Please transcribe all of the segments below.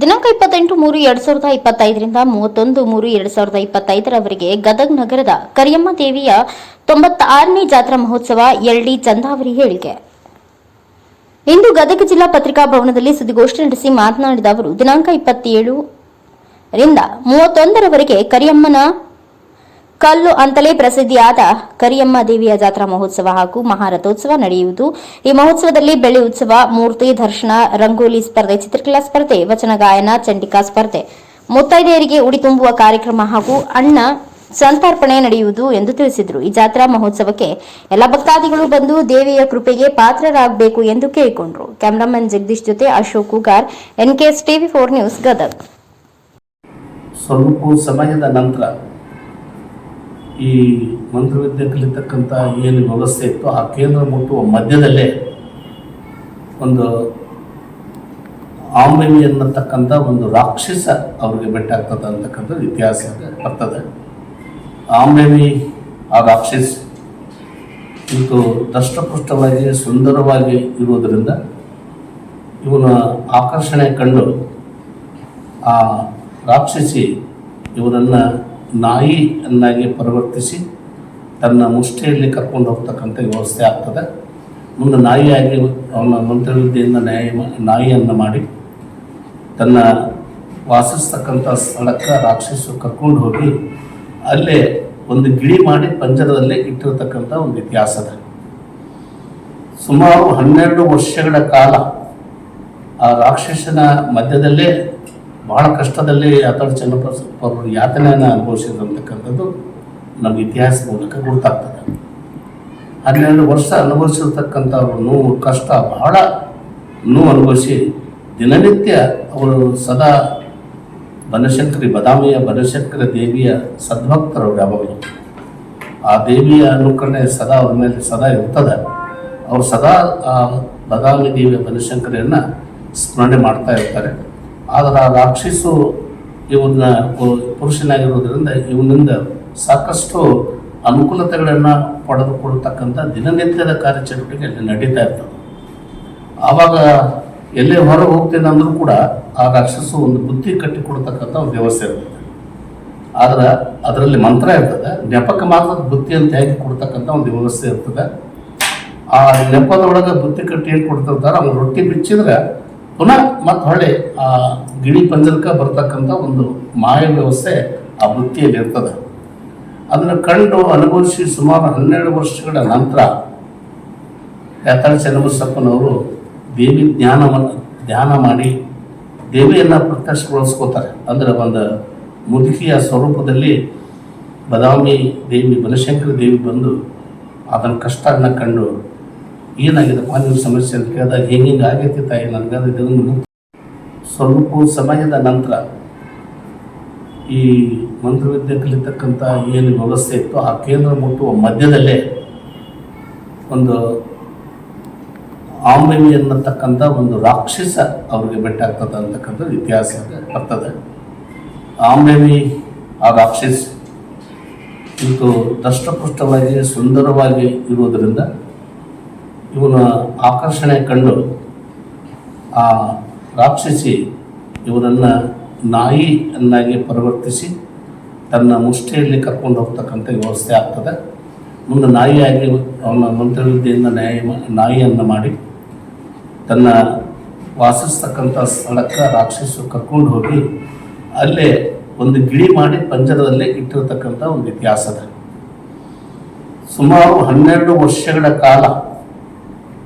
ದಿನಾಂಕ ಇಪ್ಪತ್ತೆಂಟು ಮೂರು ಎರಡ್ ಸಾವಿರದ ಇಪ್ಪತ್ತೈದರಿಂದ ಮೂವತ್ತೊಂದು ಮೂರು ಎರಡ್ ಸಾವಿರದ ಇಪ್ಪತ್ತೈದರವರೆಗೆ ಗದಗ್ ನಗರದ ಕರಿಯಮ್ಮ ದೇವಿಯ ತೊಂಬತ್ತಾರನೇ ಜಾತ್ರಾ ಮಹೋತ್ಸವ ಎಲ್ಡಿ ಚಂದಾವರಿ ಹೇಳಿಕೆ. ಇಂದು ಗದಗ ಜಿಲ್ಲಾ ಪತ್ರಿಕಾ ಭವನದಲ್ಲಿ ಸುದ್ದಿಗೋಷ್ಠಿ ನಡೆಸಿ ಮಾತನಾಡಿದ ಅವರು, ದಿನಾಂಕ ಇಪ್ಪತ್ತೇಳು ರಿಂದ ಮೂವತ್ತೊಂದರವರೆಗೆ ಕರಿಯಮ್ಮನ ಕಲ್ಲು ಅಂತಲೇ ಪ್ರಸಿದ್ಧಿಯಾದ ಕರಿಯಮ್ಮ ದೇವಿಯ ಜಾತ್ರಾ ಮಹೋತ್ಸವ ಹಾಗೂ ಮಹಾರಥೋತ್ಸವ ನಡೆಯುವುದು. ಈ ಮಹೋತ್ಸವದಲ್ಲಿ ಬೆಳ್ಳಿ ಉತ್ಸವ, ಮೂರ್ತಿ, ದರ್ಶನ, ರಂಗೋಲಿ ಸ್ಪರ್ಧೆ, ಚಿತ್ರಕಲಾ ಸ್ಪರ್ಧೆ, ವಚನ ಗಾಯನ, ಚಂಡಿಕಾ ಸ್ಪರ್ಧೆ. ಮುತ್ತೈದೆಯರಿಗೆ ಉಡಿ ತುಂಬುವ ಕಾರ್ಯಕ್ರಮ ಹಾಗೂ ಅಣ್ಣ ಸಂತರ್ಪಣೆ ನಡೆಯುವುದು ಎಂದು ತಿಳಿಸಿದರು. ಈ ಜಾತ್ರಾ ಮಹೋತ್ಸವಕ್ಕೆ ಎಲ್ಲ ಭಕ್ತಾದಿಗಳು ಬಂದು ದೇವಿಯ ಕೃಪೆಗೆ ಪಾತ್ರರಾಗಬೇಕು ಎಂದು ಕೇಳಿಕೊಂಡರು. ಕ್ಯಾಮರಾಮನ್ ಜಗದೀಶ್ ಜೊತೆ Ashok ಕುಗಾರ್ NKS TV four news Gadag. ಸ್ವಲ್ಪ ಸಮಯದ ನಂತರ ಈ ಮಂತ್ರವಿದ್ಯೆ ಕಲಿತಕ್ಕಂಥ ಏನು ವ್ಯವಸ್ಥೆ ಇತ್ತು ಆ ಕೇಂದ್ರ ಮುಟ್ಟುವ ಮಧ್ಯದಲ್ಲೇ ಒಂದು ಆಂಬೆವಿ ಅನ್ನತಕ್ಕಂಥ ಒಂದು ರಾಕ್ಷಸ ಅವ್ರಿಗೆ ಭೇಟಿ ಆಗ್ತದೆ ಅಂತಕ್ಕಂಥದ್ದು ಇತಿಹಾಸ ಬರ್ತದೆ. ಆಂಬೆವಿ ಆ ರಾಕ್ಷಸ ಇದು ದಷ್ಟಪುಷ್ಟವಾಗಿ, ಸುಂದರವಾಗಿ ಇರುವುದರಿಂದ ಇವನ ಆಕರ್ಷಣೆ ಕಂಡು ಆ ರಾಕ್ಷಸಿ ಇವರನ್ನು ನಾಯಿಯನ್ನಾಗಿ ಪರಿವರ್ತಿಸಿ ತನ್ನ ಮುಷ್ಟಿಯಲ್ಲಿ ಕರ್ಕೊಂಡು ಹೋಗ್ತಕ್ಕಂಥ ವ್ಯವಸ್ಥೆ ಆಗ್ತದೆ. ಮುಂದೆ ನಾಯಿಯಾಗಿ ಅವನ ಮಂತ್ರವಿದ್ಯೆಯಿಂದ ನ್ಯಾಯ ನಾಯಿಯನ್ನು ಮಾಡಿ ತನ್ನ ವಾಸಿಸ್ತಕ್ಕಂಥ ಸ್ಥಳಕ್ಕೆ ರಾಕ್ಷಸು ಕರ್ಕೊಂಡು ಹೋಗಿ ಅಲ್ಲೇ ಒಂದು ಗಿಳಿ ಮಾಡಿ ಪಂಜರದಲ್ಲೇ ಇಟ್ಟಿರತಕ್ಕಂಥ ಒಂದು ಇತಿಹಾಸದ ಸುಮಾರು ಹನ್ನೆರಡು ವರ್ಷಗಳ ಕಾಲ ಆ ರಾಕ್ಷಸನ ಮಧ್ಯದಲ್ಲೇ ಬಹಳ ಕಷ್ಟದಲ್ಲಿ ಆತಡ ಅವರು ಯಾತನೆಯನ್ನು ಅನುಭವಿಸಿದಂತಕ್ಕಂಥದ್ದು ನಮ್ಮ ಇತಿಹಾಸ ಮೂಲಕ ಗೊತ್ತಾಗ್ತದೆ ಹನ್ನೆರಡು ವರ್ಷ ಅನುಭವಿಸಿರ್ತಕ್ಕಂಥವ್ರು ನೋವು ಕಷ್ಟ ಬಹಳ ನೋವು ಅನುಭವಿಸಿ ದಿನನಿತ್ಯ ಅವರು ಸದಾ ಬನಶಂಕರಿ ಬದಾಮಿಯ ಬನಶಂಕರ ದೇವಿಯ ಸದ್ಭಕ್ತರು ಯಾವಾಗಲೂ. ಆ ದೇವಿಯ ಅನುಕರಣೆ ಸದಾ ಅವ್ರ ಮೇಲೆ ಸದಾ ಇರ್ತದೆ. ಅವರು ಸದಾ ಆ ಬದಾಮಿ ದೇವಿಯ ಬನಶಂಕರಿಯನ್ನು ಸ್ಮರಣೆ ಮಾಡ್ತಾ ಇರ್ತಾರೆ. ಆದರೆ ಆ ರಾಕ್ಷಸು ಇವನ್ನ ಪುರುಷನಾಗಿರುವುದರಿಂದ ಇವನಿಂದ ಸಾಕಷ್ಟು ಅನುಕೂಲತೆಗಳನ್ನು ಪಡೆದುಕೊಳ್ಳತಕ್ಕಂಥ ದಿನನಿತ್ಯದ ಕಾರ್ಯಚಟುವಟಿಕೆ ಅಲ್ಲಿ ನಡೀತಾ ಇರ್ತದೆ. ಆವಾಗ ಎಲ್ಲೇ ಹೊರಗೆ ಹೋಗ್ತೇನೆ ಅಂದರೂ ಕೂಡ ಆ ರಾಕ್ಷಸು ಒಂದು ಬುದ್ಧಿ ಕಟ್ಟಿಕೊಡ್ತಕ್ಕಂಥ ಒಂದು ವ್ಯವಸ್ಥೆ ಇರ್ತದೆ ಆದ್ರೆ ಅದರಲ್ಲಿ ಮಂತ್ರ ಇರ್ತದೆ ನೆಪಕ್ಕೆ ಮಾತ್ರ ಬುದ್ಧಿ ಅಂತ ಹೇಗೆ ಕೊಡ್ತಕ್ಕಂಥ ಒಂದು ವ್ಯವಸ್ಥೆ ಇರ್ತದೆ. ಆ ನೆಪದೊಳಗೆ ಬುದ್ಧಿ ಕಟ್ಟಿ ಏನು ಕೊಡ್ತಿರ್ತಾರೆ ಅವ್ನು ರೊಟ್ಟಿ ಬಿಚ್ಚಿದ್ರೆ ಪುನಃ ಮತ್ತೆ ಹೊಳ್ಳಿ, ಆ, ಗಿಳಿ ಪಂಜರಕ್ಕೆ ಬರ್ತಕ್ಕಂಥ ಒಂದು ಮಾಯ ವ್ಯವಸ್ಥೆ ಆ ವೃತ್ತಿಯಲ್ಲಿ ಇರ್ತದೆ. ಅದನ್ನು ಕಂಡು ಅನುಭವಿಸಿ ಸುಮಾರು ಹನ್ನೆರಡು ವರ್ಷಗಳ ನಂತರ ಯಾತಾಳ ಚನ್ನಬಸಪ್ಪನವರು ದೇವಿ ಜ್ಞಾನವನ್ನು ಧ್ಯಾನ ಮಾಡಿ ದೇವಿಯನ್ನು ಪ್ರತ್ಯಕ್ಷಗೊಳಿಸ್ಕೋತಾರೆ. ಅಂದರೆ ಒಂದು ಮುದುಕಿಯ ಸ್ವರೂಪದಲ್ಲಿ ಬದಾಮಿ ದೇವಿ, ಬನಶಂಕರಿ ದೇವಿ ಬಂದು ಅದನ್ನ ಕಷ್ಟನ ಕಂಡು ಏನಾಗಿದೆಪ್ಪ ನಿಮ್ಮ ಸಮಸ್ಯೆ ಅಂತ ಕೇಳಿದಾಗ ಹಿಂಗೆ ಹಿಂಗೆ ಆಗೈತಿ ತಾಯಿ ನನಗೆ? ಅದು ಇದನ್ನು ಸ್ವಲ್ಪ ಸಮಯದ ನಂತರ ಈ ಮಂತ್ರವಿದ್ಯೆ ಕಲಿತಕ್ಕಂಥ ಏನು ವ್ಯವಸ್ಥೆ ಇತ್ತು ಆ ಕೇಂದ್ರ ಮುಟ್ಟುವ ಮಧ್ಯದಲ್ಲೇ ಒಂದು ಆಂಬೆವಿ ಅನ್ನತಕ್ಕಂಥ ಒಂದು ರಾಕ್ಷಸ ಅವ್ರಿಗೆ ಬೆಟ್ಟ ಆಗ್ತದೆ ಅಂತಕ್ಕಂಥದ್ದು ಇತಿಹಾಸ ಬರ್ತದೆ. ಆಂಬೆಮಿ ಆ ರಾಕ್ಷಸ ಇದು ದಷ್ಟಪುಷ್ಟವಾಗಿ ಸುಂದರವಾಗಿ ಇರುವುದರಿಂದ ಇವನ ಆಕರ್ಷಣೆ ಕಂಡು ಆ ರಾಕ್ಷಸಿ ಇವನನ್ನು ನಾಯಿ ಅನ್ನಾಗಿ ಪರಿವರ್ತಿಸಿ ತನ್ನ ಮುಷ್ಟಿಯಲ್ಲಿ ಕರ್ಕೊಂಡು ಹೋಗ್ತಕ್ಕಂಥ ವ್ಯವಸ್ಥೆ ಆಗ್ತದೆ. ಮುಂದೆ ನಾಯಿಯಾಗಿ ಅವನ ಮಂತ್ರವಿದ್ಯೆಯಿಂದ ನ್ಯಾಯ ನಾಯಿಯನ್ನು ಮಾಡಿ ತನ್ನ ವಾಸಿಸ್ತಕ್ಕಂಥ ಸ್ಥಳಕ್ಕೆ ರಾಕ್ಷಸು ಕರ್ಕೊಂಡು ಹೋಗಿ ಅಲ್ಲೇ ಒಂದು ಗಿಳಿ ಮಾಡಿ ಪಂಜರದಲ್ಲೇ ಇಟ್ಟಿರತಕ್ಕಂಥ ಒಂದು ಇತಿಹಾಸದ ಸುಮಾರು ಹನ್ನೆರಡು ವರ್ಷಗಳ ಕಾಲ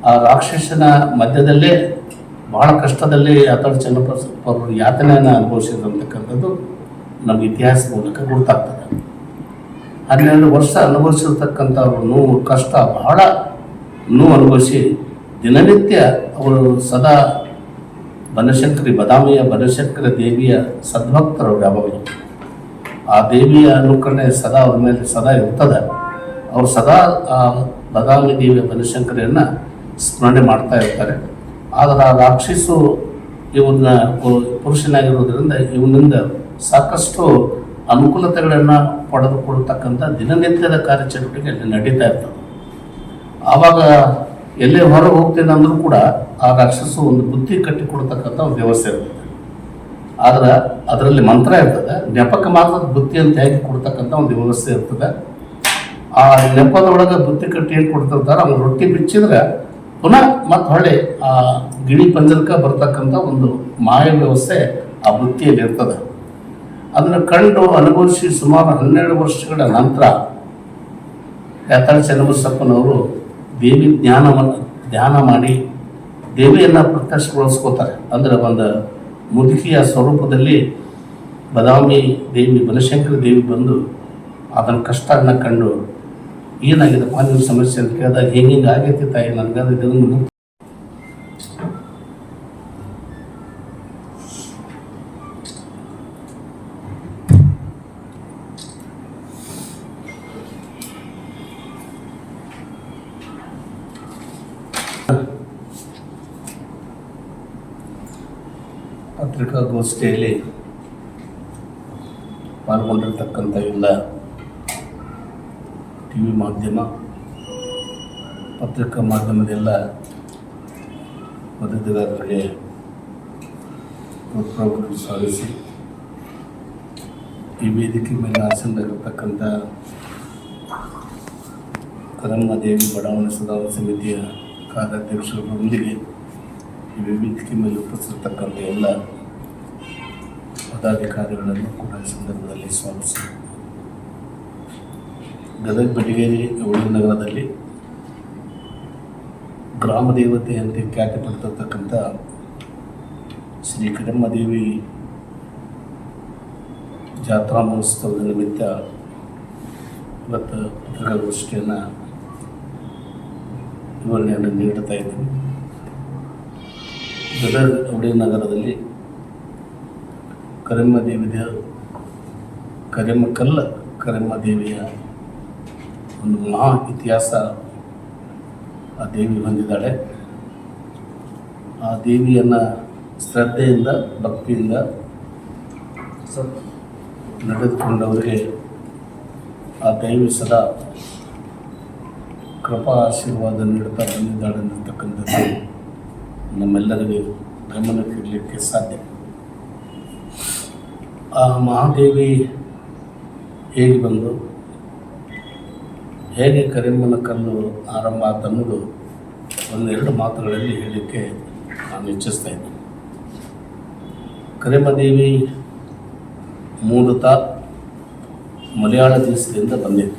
ಆ ರಾಕ್ಷಸನ ಮಧ್ಯದಲ್ಲೇ ಬಹಳ ಕಷ್ಟದಲ್ಲಿ ಅಥವಾ ಚನ್ನಪರು ಯಾತನೆಯನ್ನು ಅನುಭವಿಸಿದಂತಕ್ಕಂಥದ್ದು ನಮ್ಗೆ ಇತಿಹಾಸ ಮೂಲಕ ಗೊತ್ತಾಗ್ತದೆ ಹನ್ನೆರಡು ವರ್ಷ ಅನುಭವಿಸಿರ್ತಕ್ಕಂಥವ್ರು ನೋವು, ಕಷ್ಟ ಬಹಳ ನೋವು ಅನುಭವಿಸಿ ದಿನನಿತ್ಯ ಅವರು ಸದಾ ಬನಶಂಕರಿ ಬದಾಮಿಯ ಬನಶಂಕರ ದೇವಿಯ ಸದ್ಭಕ್ತರು ಯಾವಾಗಲೂ. ಆ ದೇವಿಯ ಅನುಕರಣೆ ಸದಾ ಅವ್ರ ಮೇಲೆ ಸದಾ ಇರ್ತದೆ. ಅವರು ಸದಾ ಆ ಬದಾಮಿ ದೇವಿಯ ಬನಶಂಕರಿಯನ್ನು ಸ್ಮರಣೆ ಮಾಡ್ತಾ ಇರ್ತಾರೆ. ಆದರೆ ಆ ರಾಕ್ಷಸು ಇವನ್ನ ಪುರುಷನಾಗಿರೋದ್ರಿಂದ ಇವನಿಂದ ಸಾಕಷ್ಟು ಅನುಕೂಲತೆಗಳನ್ನು ಪಡೆದುಕೊಳ್ತಕ್ಕಂಥ ದಿನನಿತ್ಯದ ಕಾರ್ಯಚಟುವಟಿಕೆ ಅಲ್ಲಿ ನಡೀತಾ ಇರ್ತದೆ. ಆವಾಗ ಎಲ್ಲೇ ಹೊರಗೆ ಹೋಗ್ತೇನೆ ಅಂದರೂ ಕೂಡ ಆ ರಾಕ್ಷಸು ಒಂದು ಬುದ್ಧಿ ಕಟ್ಟಿಕೊಡ್ತಕ್ಕಂಥ ಒಂದು ವ್ಯವಸ್ಥೆ ಇರ್ತದೆ ಆದ್ರೆ ಅದರಲ್ಲಿ ಮಂತ್ರ ಇರ್ತದೆ ನೆಪಕ್ಕೆ ಮಾತ್ರ ಬುದ್ಧಿ ಅಂತ ಹೇಗೆ ಕೊಡ್ತಕ್ಕಂಥ ಒಂದು ವ್ಯವಸ್ಥೆ ಇರ್ತದೆ. ಆ ನೆಪದೊಳಗೆ ಬುದ್ಧಿ ಕಟ್ಟಿ ಏನು ಕೊಡ್ತಿರ್ತಾರೆ ಅವ್ನು ರೊಟ್ಟಿ ಬಿಚ್ಚಿದ್ರೆ ಪುನಃ ಮತ್ತೆ ಹೊಳ್ಳಿ, ಆ, ಗಿಳಿ ಪಂಜರಕ್ಕೆ ಬರ್ತಕ್ಕಂಥ ಒಂದು ಮಾಯ ವ್ಯವಸ್ಥೆ ಆ ವೃತ್ತಿಯಲ್ಲಿ ಇರ್ತದೆ. ಅದನ್ನು ಕಂಡು ಅನುಭವಿಸಿ ಸುಮಾರು ಹನ್ನೆರಡು ವರ್ಷಗಳ ನಂತರ ಯಾತಾಳ ಚನ್ನಬಸಪ್ಪನವರು ದೇವಿ ಜ್ಞಾನವನ್ನು ಧ್ಯಾನ ಮಾಡಿ ದೇವಿಯನ್ನು ಪ್ರತ್ಯಕ್ಷಗೊಳಿಸ್ಕೋತಾರೆ. ಅಂದರೆ ಒಂದು ಮುದುಕಿಯ ಸ್ವರೂಪದಲ್ಲಿ ಬದಾಮಿ ದೇವಿ, ಬನಶಂಕರಿ ದೇವಿ ಬಂದು ಅದನ್ನ ಕಷ್ಟನ ಕಂಡು ಏನಾಗಿದೆಪ್ಪ ನಿಮ್ಮ ಸಮಸ್ಯೆ ಅಂತ ಕೇಳಿದಾಗ ಹಿಂಗೆ ಹಿಂಗೆ ಆಗೈತಿ ತಾಯಿ? ನನಗೆ ಅದು ಇದನ್ನು ಪತ್ರಿಕಾಗೋಷ್ಠಿಯಲ್ಲಿ ಪಾಲ್ಗೊಂಡಿರ್ತಕ್ಕಂಥ ಎಲ್ಲ ಟಿ ವಿ ಮಾಧ್ಯಮ, ಪತ್ರಿಕಾ ಮಾಧ್ಯಮದೆಲ್ಲ ವರದಿಗಾರರಿಗೆ ಪ್ರೋತ್ಸಾಹವನ್ನು ಸಾಧಿಸಿ, ಈ ವೇದಿಕೆ ಮೇಲೆ ಆಸೀನರಾಗಿರ್ತಕ್ಕಂಥ ಕರಮ್ಮದೇವಿ ಬಡಾವಣೆ ಸುಧಾರಣಾ ಸಮಿತಿಯ ಕಾರ್ಯಾಧ್ಯಕ್ಷರೊಂದಿಗೆ ಈ ವೇದಿಕೆ ಮೇಲೆ ಉಪಸ್ಥಿತಕ್ಕಂಥ ಎಲ್ಲ ಪದಾಧಿಕಾರಿಗಳನ್ನು ಕೂಡ ಈ ಸಂದರ್ಭದಲ್ಲಿ ಸ್ವಾಗತಿಸಿ ಗದಗ ಬೆಟಗೇರಿ ಉಳಿದ ನಗರದಲ್ಲಿ ಗ್ರಾಮ ದೇವತೆ ಅಂತ ಖ್ಯಾತಿ ಪಡ್ತಿರ್ತಕ್ಕಂಥ ಶ್ರೀ ಕಡಮ್ಮದೇವಿ ಜಾತ್ರಾ ಮಹೋತ್ಸವದ ನಿಮಿತ್ತ ಇವತ್ತು ಪತ್ರಿಕಾಗೋಷ್ಠಿಯನ್ನು ವಿವರಣೆಯನ್ನು ನೀಡುತ್ತಾ ಇದ್ದೀನಿ. ಗದಗ ಉಳಿ ನಗರದಲ್ಲಿ ಕರಿಮ್ಮ ದೇವಿಯ ಕರಿಮ್ಮ ಕಲ್ಲ ಕರಿಮ್ಮ ದೇವಿಯ ಒಂದು ಮಹಾ ಇತಿಹಾಸ ಆ ದೇವಿ ಹೊಂದಿದ್ದಾಳೆ. ಆ ದೇವಿಯನ್ನು ಶ್ರದ್ಧೆಯಿಂದ, ಭಕ್ತಿಯಿಂದ ನಡೆದುಕೊಂಡವರಿಗೆ ಆ ದೇವಿ ಸದಾ ಕೃಪಾ ಆಶೀರ್ವಾದ ನೀಡುತ್ತಾ ಬಂದಿದ್ದಾಳೆ ಅನ್ನತಕ್ಕಂಥದ್ದು ನಮ್ಮೆಲ್ಲರಿಗೆ ಗಮನಕ್ಕಿರಲಿಕ್ಕೆ ಸಾಧ್ಯ. ಆ ಮಹಾದೇವಿ ಹೇಗೆ ಬಂದು ಹೇಗೆ ಕರಿಮನ ಕಲ್ಲು ಆರಂಭ ಆತ ಅನ್ನೋದು ಒಂದೆರಡು ಮಾತುಗಳಲ್ಲಿ ಹೇಳಲಿಕ್ಕೆ ನಾನು ಇಚ್ಛಿಸ್ತಾ ಇದ್ದೀನಿ. ಕರಿಮದೇವಿ ಮೂಲತಃ ಮಲಯಾಳ ದೇಶದಿಂದ ಬಂದಿದೆ